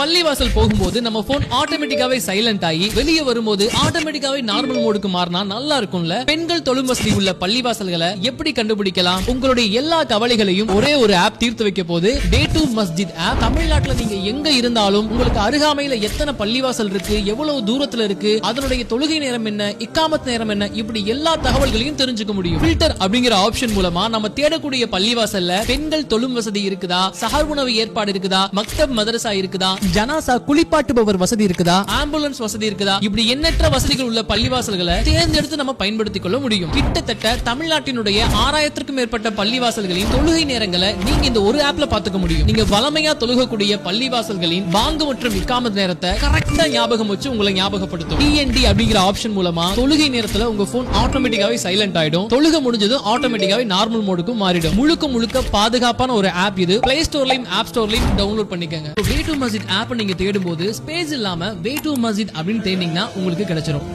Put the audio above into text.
பள்ளிவாசல் போகும்போது நம்ம போன் ஆட்டோமேட்டிக்காவே சைலண்ட் ஆகி வெளியே வரும்போது ஆட்டோமேட்டிக்காவே நார்மல் மோடுக்கு மாறினா நல்லா இருக்கும்ல? பெண்கள் தொழும் வசதி உள்ள பள்ளிவாசல்களை எப்படி கண்டுபிடிக்கலாம்? உங்களுடைய எல்லா கவலைகளையும் ஒரே ஒரு ஆப் தீர்த்து வைக்க போது டே டு மஸ்ஜித் ஆப் தமிழ்நாட்டுல நீங்க எங்க இருந்தாலும் உங்களுக்கு அருகாமையில எத்தனை பள்ளிவாசல் இருக்கு? எவ்வளவு தூரத்துல இருக்கு? அதனுடைய தொழுகை நேரம் என்ன? இக்காமத் நேரம் என்ன? இப்படி எல்லா தகவல்களையும் தெரிஞ்சுக்க முடியும். ஃபில்டர் அப்படிங்கிற ஆப்ஷன் மூலமா நம்ம தேடக்கூடிய பள்ளிவாசல்ல பெண்கள் தொழும் வசதி இருக்குதா? சகர் உணவு ஏற்பாடு இருக்குதா? மக்தப் மதரசா இருக்குதா? ஜனாசா குளிப்பாட்டுபவர் வசதி இருக்குதா? ஆம்புலன்ஸ் வசதி இருக்குதா? இப்படி எண்ணற்ற வசதிகள் உள்ள பள்ளிவாசல்களை தேர்ந்தெடுத்து நம்ம பயன்படுத்திக் கொள்ள முடியும். கிட்டத்தட்ட தமிழ்நாட்டினுடைய ஆறாயிரத்திற்கும் மேற்பட்ட பள்ளிவாசல்களின் தொழுகை நேரங்களை நீங்க இந்த ஒரு ஆப்ல பாத்துக்க முடியும். நீங்க வளமையா தொழுகக்கூடிய பள்ளிவாசல்களின் பாங்கு மற்றும் இக்காமத் நேரத்தை கரெக்டா ஞாபகம் வச்சு உங்களை ஞாபகப்படுத்தும். டிஎன்டி அப்படிங்கிற ஆப்ஷன் மூலமா தொழுகை நேரத்துல உங்க போன் ஆட்டோமேட்டிக்காவே சைலண்ட் ஆயிடும். தொழுகை முடிஞ்சதும் ஆட்டோமேட்டிக்காவே நார்மல் மோடுக்கும் மாறிடும். முழுக்க முழுக்க பாதுகாப்பான ஒரு ஆப் இது. பிளே ஸ்டோர்லயும் ஆப் ஸ்டோர்லயும் டவுன்லோட் பண்ணிக்கங்க. வே டு மஸ்ஜித் ஆப்பை நீங்க தேடும் போது ஸ்பேஸ் இல்லாம வே டு மஸ்ஜித் அப்படின்னு தேடினீங்கன்னா உங்களுக்கு கிடைச்சிரும்.